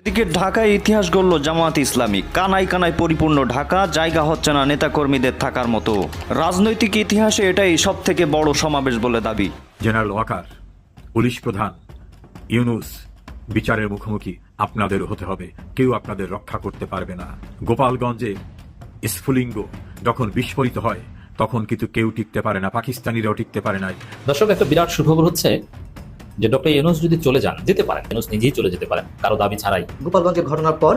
এদিকে ঢাকায় ইতিহাস গড়ল জামায়াত ইসলামী। কানায় কানায় পরিপূর্ণ ঢাকা জায়গা হচ্ছে না নেতাকর্মীদের থাকার মতো। রাজনৈতিক ইতিহাসে এটাই সব থেকে বড় সমাবেশ বলে দাবি। জেনারেল ওয়াকার পুলিশ প্রধান ইউনুস বিচারের মুখোমুখি আপনাদের হতে হবে। কেউ আপনাদের রক্ষা করতে পারবে না। গোপালগঞ্জে স্ফুলিঙ্গ যখন বিস্ফোরিত হয় তখন কিন্তু কেউ টিকতে পারে না পাকিস্তানিরাও টিকতে পারে না দর্শক একটা বিরাট সুখবর হচ্ছে। যে ডক্টর ইউনুস যদি চলে যান যেতে পারেন ইউনুস নিজেই চলে যেতে পারেন কারও দাবি ছাড়াই। গোপালগঞ্জের ঘটনার পর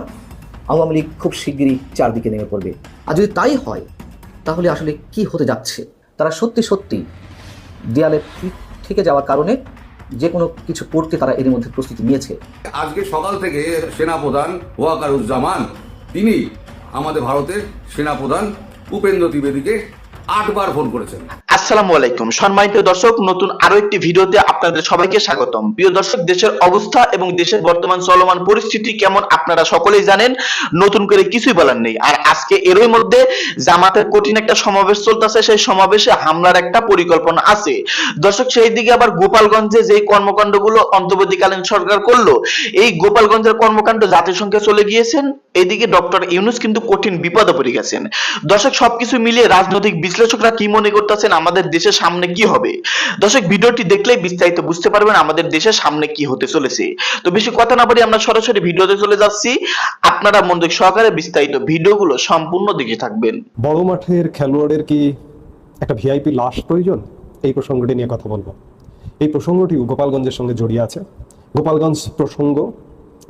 আওয়ামী লীগ খুব শিগগিরই চারদিকে নেমে পড়বে। আর যদি তাই হয় তাহলে আসলে কি হতে যাচ্ছে? তারা সত্যি সত্যি দেয়ালে থেকে যাওয়ার কারণে যে কোনো কিছু করতে তারা এর মধ্যে প্রস্তুতি নিয়েছে। আজকে সকাল থেকে সেনাপ্রধান ওয়াকারুজ্জামান তিনি আমাদের ভারতের সেনাপ্রধান উপেন্দ্র ত্রিবেদীকে আটবার ফোন করেছেন। আসসালামু আলাইকুম। সম্মানিত দর্শক নতুন আরও একটি ভিডিওতে আপনাদের সবাইকে স্বাগতম। প্রিয় দর্শক, দেশের অবস্থা এবং দেশের বর্তমান চলমান পরিস্থিতি কেমন আপনারা সকলেই জানেন, নতুন করে কিছুই বলার নেই। আর আজকে এরই মধ্যে জামাতের কঠিন একটা সমাবেশ চলতেছে, সেই সমাবেশে হামলার একটা পরিকল্পনা আছে। দর্শক, সেই দিকে আবার গোপালগঞ্জে যে কর্মকাণ্ডগুলো অন্তর্বর্তীকালীন সরকার করল, এই গোপালগঞ্জের কর্মকাণ্ড জাতিসংঘে চলে গিয়েছেন। এইদিকে ডক্টর ইউনুস কিন্তু কঠিন বিপদে পড়ে গেছেন। দর্শক, সবকিছু মিলিয়ে রাজনৈতিক বিশ্লেষকরা কি মনে করতেছেন? আমাদের দেশের সামনে কি হবে? দর্শক, ভিডিওটি দেখলেই বিস্তারিত বুঝতে পারবেন আমাদের দেশের সামনে কি হতে চলেছে। তো বেশি কথা না বলি আমরা সরাসরি ভিডিওতে চলে যাচ্ছি। আপনারা মনোযোগ সহকারে বিস্তারিত ভিডিওগুলো সম্পূর্ণ দেখে থাকবেন। বড় মাঠের খেলোয়াড়ের কি একটা ভিআইপি লাশ প্রয়োজন? এই প্রসঙ্গটি নিয়ে কথা বলব। এই প্রসঙ্গটি গোপালগঞ্জের সঙ্গে জড়িয়ে আছে। গোপালগঞ্জ প্রসঙ্গ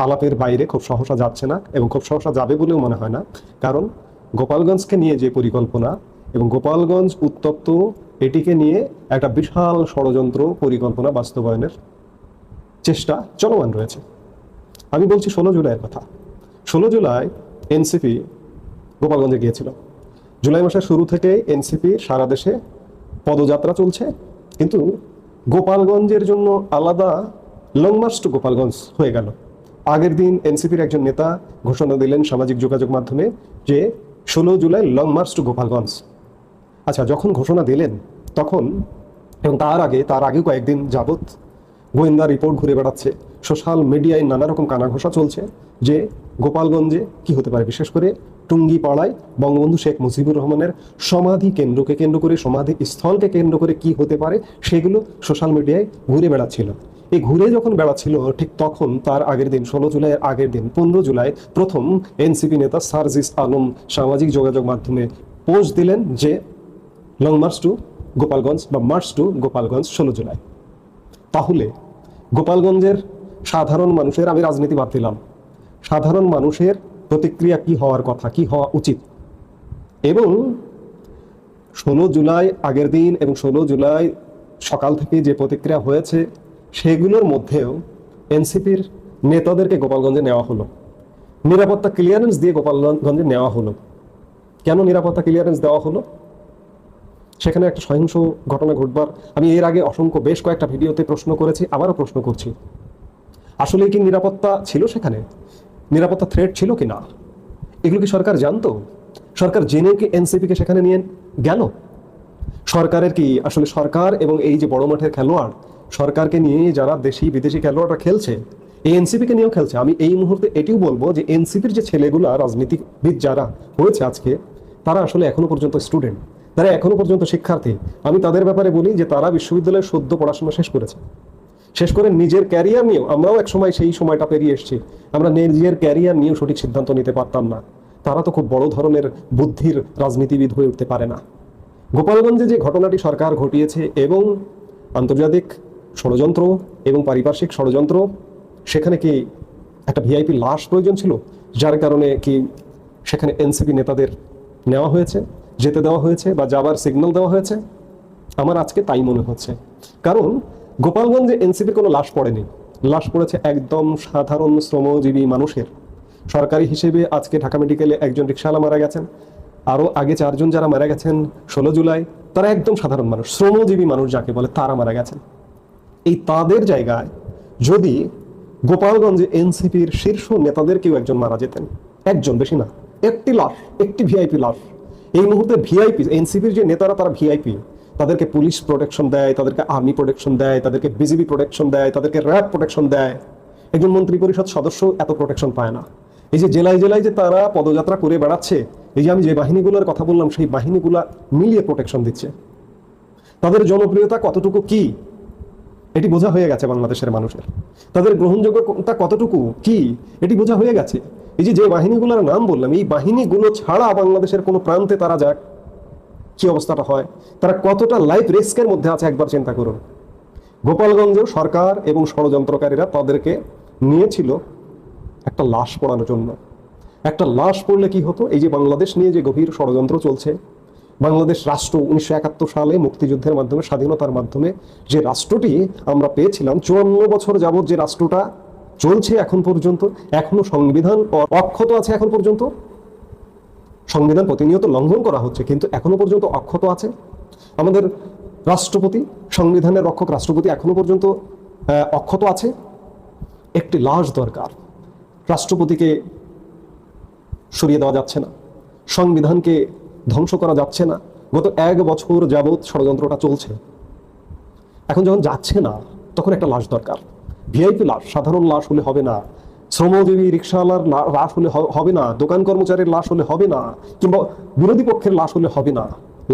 আলাপের বাইরে খুব সহসা যাচ্ছে না এবং খুব সহসা যাবে বলেও মনে হয় না। কারণ গোপালগঞ্জকে নিয়ে যে পরিকল্পনা এবং গোপালগঞ্জ উত্তপ্ত এটিকে নিয়ে একটা বিশাল ষড়যন্ত্র পরিকল্পনা বাস্তবায়নের চেষ্টা চলমান রয়েছে। আমি বলছি ষোলো জুলাইয়ের কথা। ষোলো জুলাই এনসিপি গোপালগঞ্জে গিয়েছিল। জুলাই মাসের শুরু থেকে এনসিপি সারা দেশে পদযাত্রা চলছে। কিন্তু গোপালগঞ্জের জন্য আলাদা লং মার্চ টু গোপালগঞ্জ হয়ে গেল। আগের দিন এনসিপির একজন নেতা ঘোষণা দিলেন সামাজিক যোগাযোগ মাধ্যমে যে ষোলো July long march to Gopalganj. আচ্ছা যখন ঘোষণা দিলেন, তখন এবং তার আগে তার আগে কয়েকদিন যাবত গোয়েন্দা রিপোর্ট ঘুরে বেড়াচ্ছে। সোশ্যাল মিডিয়ায় নানা রকম কানাঘোষা চলছে যে গোপালগঞ্জে কি হতে পারে? বিশেষ করে টুঙ্গি পাড়ায় বঙ্গবন্ধু শেখ মুজিবুর রহমানের সমাধি কেন্দ্রকে কেন্দ্র করে, সমাধি স্থলকে কেন্দ্র করে কি হতে পারে, সেগুলো সোশ্যাল মিডিয়ায় ঘুরে বেড়াচ্ছিল। এই ঘুরে যখন বেড়াচ্ছিল, ঠিক তখন তার আগের দিন, ষোলো জুলাইয়ের আগের দিন, পনেরো জুলাই, প্রথম এনসিপি নেতা সার্জিস আলম সামাজিক যোগাযোগ মাধ্যমে পোস্ট দিলেন যে লং মার্চ টু গোপালগঞ্জ বা মার্চ টু গোপালগঞ্জ ষোলো জুলাই। তাহলে গোপালগঞ্জের সাধারণ মানুষের, আমি রাজনীতি বাদ দিলাম, সাধারণ মানুষের প্রতিক্রিয়া কি হওয়ার কথা, কি হওয়া উচিত? এবং ষোলো জুলাই আগের দিন এবং ষোলো জুলাই সকাল থেকে যে প্রতিক্রিয়া হয়েছে, সেগুলোর মধ্যেও এনসিপির নেতাদেরকে গোপালগঞ্জে নেওয়া হলো। নিরাপত্তা ক্লিয়ারেন্স দিয়ে গোপালগঞ্জে নেওয়া হলো। কেন নিরাপত্তা ক্লিয়ারেন্স দেওয়া হলো? সেখানে একটা সহিংস ঘটনা ঘটবার। আমি এর আগে অসংখ্য বেশ কয়েকটা ভিডিওতে প্রশ্ন করেছি, আবারও প্রশ্ন করছি। আসলে কি নিরাপত্তা ছিল সেখানে? নিরাপত্তা থ্রেট ছিল কি না? এগুলো কি সরকার জানতো? সরকার জেনেও কি এনসিপিকে সেখানে নিয়ে গেল? সরকারের কি আসলে সরকার এবং এই যে বড় মাঠের খেলোয়াড়, সরকারকে নিয়ে যারা দেশি, বিদেশি খেলোয়াড়রা খেলছে, এই এনসিপিকে নিয়েও খেলছে? আমি এই মুহূর্তে এটিও বলব যে এনসিপির যে ছেলেগুলা, রাজনীতিবিদ যারা হয়েছে আজকে, তারা আসলে এখনও পর্যন্ত স্টুডেন্ট তারা এখনও পর্যন্ত শিক্ষার্থী। আমি তাদের ব্যাপারে বলি যে তারা বিশ্ববিদ্যালয়ে সদ্য পড়াশোনা শেষ করেছে। শেষ করে নিজের ক্যারিয়ার নিয়েও আমরাও এক সময় সেই সময়টা পেরিয়ে এসেছি। আমরা নিজের ক্যারিয়ার নিয়েও সঠিক সিদ্ধান্ত নিতে পারতাম না। তারা তো খুব বড় ধরনের বুদ্ধির রাজনীতিবিদ হয়ে উঠতে পারে না। গোপালগঞ্জে যে ঘটনাটি সরকার ঘটিয়েছে এবং আন্তর্জাতিক ষড়যন্ত্র এবং পারিপার্শ্বিক ষড়যন্ত্র, সেখানে কি একটা ভিআইপি লাশ প্রয়োজন ছিল? যার কারণে কি সেখানে এনসিপি নেতাদের নেওয়া হয়েছে? যেতে দেওয়া হয়েছে বা যাবার সিগন্যাল দেওয়া হয়েছে। আমার আজকে তাই মনে হচ্ছে। কারণ গোপালগঞ্জে এনসিপির কোনো লাশ পড়েনি। লাশ পড়েছে একদম সাধারণ শ্রমজীবী মানুষের। সরকারি হিসেবে আজকে ঢাকা মেডিকেলে একজন রিক্সাওয়ালা মারা গেছেন। আরও আগে চারজন যারা মারা গেছেন, ষোলো জুলাই, তারা একদম সাধারণ মানুষ, শ্রমজীবী মানুষ যাকে বলে, তারা মারা গেছেন। এই তাদের জায়গায় যদি গোপালগঞ্জে এনসিপির শীর্ষ নেতাদের কেউ একজন মারা যেতেন, একজন, বেশি না, একটি লাশ, একটি ভিআইপি লাশ এই মুহূর্তে ভিআইপি এনসিপির যে নেতারা, তারা ভিআইপি তাদেরকে পুলিশ প্রোটেকশন দেয়, তাদেরকে আর্মি প্রোটেকশন দেয়, তাদেরকে বিজিবি প্রোটেকশন দেয়, তাদেরকে র্যাব প্রোটেকশন দেয়। একজন মন্ত্রী পরিষদ সদস্য এত প্রোটেকশন পায় না। এই যে জেলায় জেলায় যে তারা পদযাত্রা করে বেড়াচ্ছে, এই যে আমি যে বাহিনীগুলোর কথা বললাম, সেই বাহিনীগুলা মিলিয়ে প্রোটেকশন দিচ্ছে। তাদের জনপ্রিয়তা কতটুকু কি? এটি বোঝা হয়ে গেছে বাংলাদেশের মানুষের। তাদের গ্রহণযোগ্যতা কতটুকু কি? এটি বোঝা হয়ে গেছে। এই যে যে বাহিনীগুলোর নাম বললাম, এই বাহিনীগুলো ছাড়া বাংলাদেশের কোনো প্রান্তে তারা যাক, কি অবস্থাটা হয়? তারা কতটা লাইফ রিস্কের মধ্যে আছে একবার চিন্তা করুন। গোপালগঞ্জেও সরকার এবং ষড়যন্ত্রকারীরা তাদেরকে নিয়েছিল একটা লাশ পড়ানোর জন্য। একটা লাশ পড়লে কি হতো? এই যে বাংলাদেশ নিয়ে যে গভীর ষড়যন্ত্র চলছে, বাংলাদেশ রাষ্ট্র উনিশশো একাত্তর সালে মুক্তিযুদ্ধের মাধ্যমে, স্বাধীনতার মাধ্যমে যে রাষ্ট্রটি আমরা পেয়েছিলাম, চুয়ান্ন বছর যাবৎ যে রাষ্ট্রটা চলছে এখন পর্যন্ত, এখনও সংবিধান অক্ষত আছে এখন পর্যন্ত। সংবিধান প্রতিনিয়ত লঙ্ঘন করা হচ্ছে, কিন্তু এখনও পর্যন্ত অক্ষত আছে। আমাদের রাষ্ট্রপতি, সংবিধানের রক্ষক রাষ্ট্রপতি এখনও পর্যন্ত অক্ষত আছে। একটি লাশ দরকার। রাষ্ট্রপতিকে সরিয়ে দেওয়া যাচ্ছে না। সংবিধানকে ধ্বংস করা যাচ্ছে না। গত এক বছর যাবৎ ষড়যন্ত্রটা চলছে। এখন যখন যাচ্ছে না, তখন একটা লাশ দরকার। ভিআইপি লাশ সাধারণ লাশ হলে হবে না। শ্রমজীবী রিক্সাওয়ালার লাশ হলে হবে না। দোকান কর্মচারীর লাশ হলে হবে না। কিংবা বিরোধী পক্ষের লাশ হলে হবে না।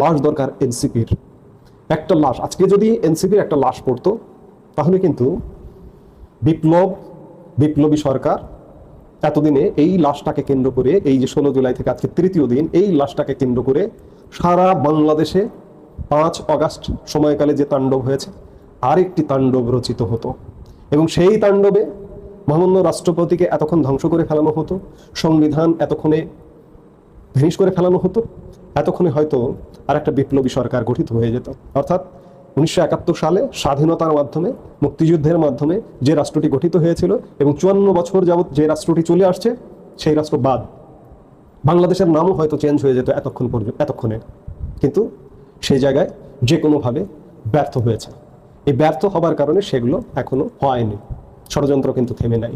লাশ দরকার এনসিপির একটা লাশ, আজকে যদি এনসিপির একটা লাশ পড়তো, তাহলে কিন্তু বিপ্লব, বিপ্লবী সরকার এতদিনে এই লাশটাকে কেন্দ্র করে, এই যে ষোলো জুলাই থেকে আজকে তৃতীয় দিন, এই লাশটাকে কেন্দ্র করে সারা বাংলাদেশে পাঁচ অগাস্ট সময়কালে যে তাণ্ডব হয়েছে, আরেকটি তাণ্ডব রচিত হতো। এবং সেই তাণ্ডবে মহামান্য রাষ্ট্রপতিকে এতক্ষণ ধ্বংস করে ফেলানো হতো, সংবিধান এতক্ষণে ভেনিশ করে ফেলানো হতো, এতক্ষণে হয়তো আর একটা বিপ্লবী সরকার গঠিত হয়ে যেত। অর্থাৎ উনিশশো একাত্তর সালে স্বাধীনতার মাধ্যমে, মুক্তিযুদ্ধের মাধ্যমে যে রাষ্ট্রটি গঠিত হয়েছিল এবং চুয়ান্ন বছর যাবৎ যে রাষ্ট্রটি চলে আসছে, সেই রাষ্ট্র বাদ। বাংলাদেশের নামও হয়তো চেঞ্জ হয়ে যেত এতক্ষণ পর্যন্ত এতক্ষণে। কিন্তু সেই জায়গায় যে কোনোভাবে ব্যর্থ হয়েছে। এই ব্যর্থ হবার কারণে সেগুলো এখনও হয়নি। ষড়যন্ত্র কিন্তু থেমে নাই।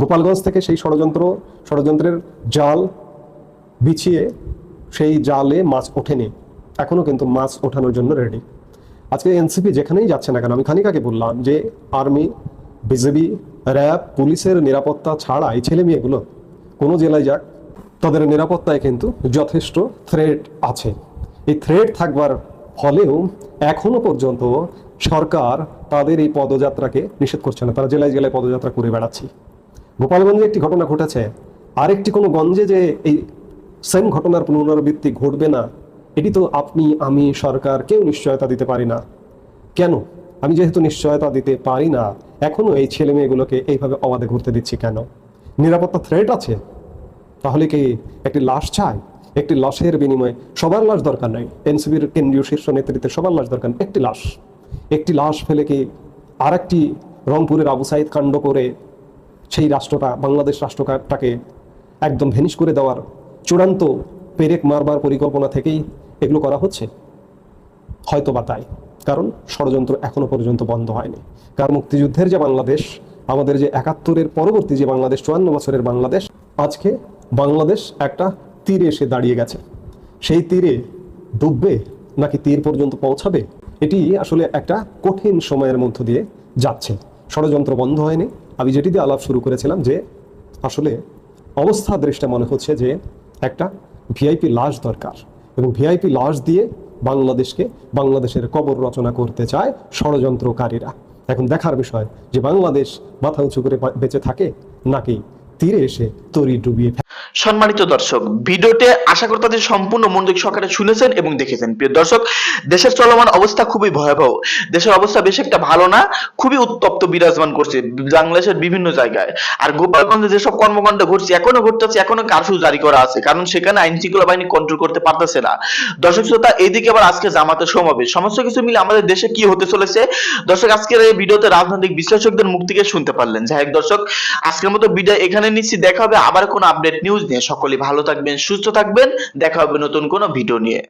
গোপালগঞ্জ থেকে সেই ষড়যন্ত্র, ষড়যন্ত্রের জাল বিছিয়ে সেই জালে মাছ ওঠেনি। এখনও কিন্তু মাছ ওঠানোর জন্য রেডি আজকে এনসিপি যেখানেই যাচ্ছে না কেন, আমি খানিক আগে বললাম যে আর্মি, বিজেপি, র্যাব, পুলিশের নিরাপত্তা ছাড়া এই ছেলে মেয়েগুলো কোনো জেলায় যাক, তাদের নিরাপত্তায় কিন্তু যথেষ্ট থ্রেট আছে। এই থ্রেট থাকবার ফলেও এখনও পর্যন্ত সরকার তাদের এই পদযাত্রাকে নিষেধ করছে না। তারা জেলায় জেলায় পদযাত্রা করে বেড়াচ্ছে। গোপালগঞ্জে একটি ঘটনা ঘটেছে। আরেকটি কোনো গঞ্জে যে এই সেম ঘটনার পুনরাবৃত্তি ঘটবে না, এটি তো আপনি, আমি, সরকার কেউ নিশ্চয়তা দিতে পারি না। কেন? আমি যেহেতু নিশ্চয়তা দিতে পারি না, এখনও এই ছেলে মেয়েগুলোকে এইভাবে অবাধে ঘুরতে দিচ্ছি কেন? নিরাপত্তা থ্রেট আছে? তাহলে কি একটি লাশ চাই? একটি লাশের বিনিময়ে সবার লাশ দরকার নাই। এনসিবির কেন্দ্রীয় শীর্ষ নেতৃত্বের সবার লাশ দরকার, একটি লাশ। একটি লাশ ফেলে কি আর একটি রংপুরের আবু সাইদ কাণ্ড করে সেই রাষ্ট্রটা, বাংলাদেশ রাষ্ট্রটাকে একদম ভেনিশ করে দেওয়ার চূড়ান্ত পেরেক মারবার পরিকল্পনা থেকেই এগুলো করা হচ্ছে? হয়তো বা তাই। কারণ ষড়যন্ত্র এখনও পর্যন্ত বন্ধ হয়নি। কারণ মুক্তিযুদ্ধের যে বাংলাদেশ, আমাদের যে একাত্তরের পরবর্তী যে বাংলাদেশ, চুয়ান্ন বছরের বাংলাদেশ, আজকে বাংলাদেশ একটা তীরে এসে দাঁড়িয়ে গেছে। সেই তীরে ডুববে নাকি তীর পর্যন্ত পৌঁছাবে, এটি আসলে একটা কঠিন সময়ের মধ্য দিয়ে যাচ্ছে। ষড়যন্ত্র বন্ধ হয়নি। আমি যেটি দিয়ে আলাপ শুরু করেছিলাম যে, আসলে অবস্থা দৃষ্টে মনে হচ্ছে যে, একটা ভিআইপি লাশ দরকার এবং ভিআইপি লাশ দিয়ে বাংলাদেশকে বাংলাদেশের কবর রচনা করতে চায় ষড়যন্ত্রকারীরা। এখন দেখার বিষয় যে, বাংলাদেশ মাথা উঁচু করে বেঁচে থাকে নাকি তীরে এসে তরি ডুবিয়ে। সম্মানিত দর্শক, ভিডিওতে আশা করি তাদের সম্পূর্ণ মনোযোগ সহকারে শুনেছেন এবং দেখেছেন। প্রিয় দর্শক, দেশের চলমান অবস্থা খুবই ভয়াবহ। দেশের অবস্থা বেশ একটা ভালো না, খুবই উত্তপ্ত, বিরাজমান করছে বাংলাদেশের বিভিন্ন জায়গায়। আর গোপালগঞ্জে যেসব কর্মকাণ্ড ঘটছে, এখনও ঘটতেছে, এখনও কারফিউ জারি করা আছে। কারণ সেখানে আইন শৃঙ্খলা বাহিনী কন্ট্রোল করতে পারতেছে না। দর্শক শ্রোতা, এইদিকে আবার আজকে জামাতের সমাবেশ। সমস্ত কিছু মিলে আমাদের দেশে কি হতে চলেছে? দর্শক, আজকের এই ভিডিওতে রাজনৈতিক বিশ্লেষকদের মুখ থেকে শুনতে পারলেন। যাই হোক দর্শক, আজকের মতো ভিডিও এখানে নিচ্ছি। দেখা হবে আবার কোনো আপডেট নিউজ নিয়ে সকলে ভালো থাকবেন সুস্থ থাকবেন। দেখা হবে নতুন কোনো ভিডিও নিয়ে।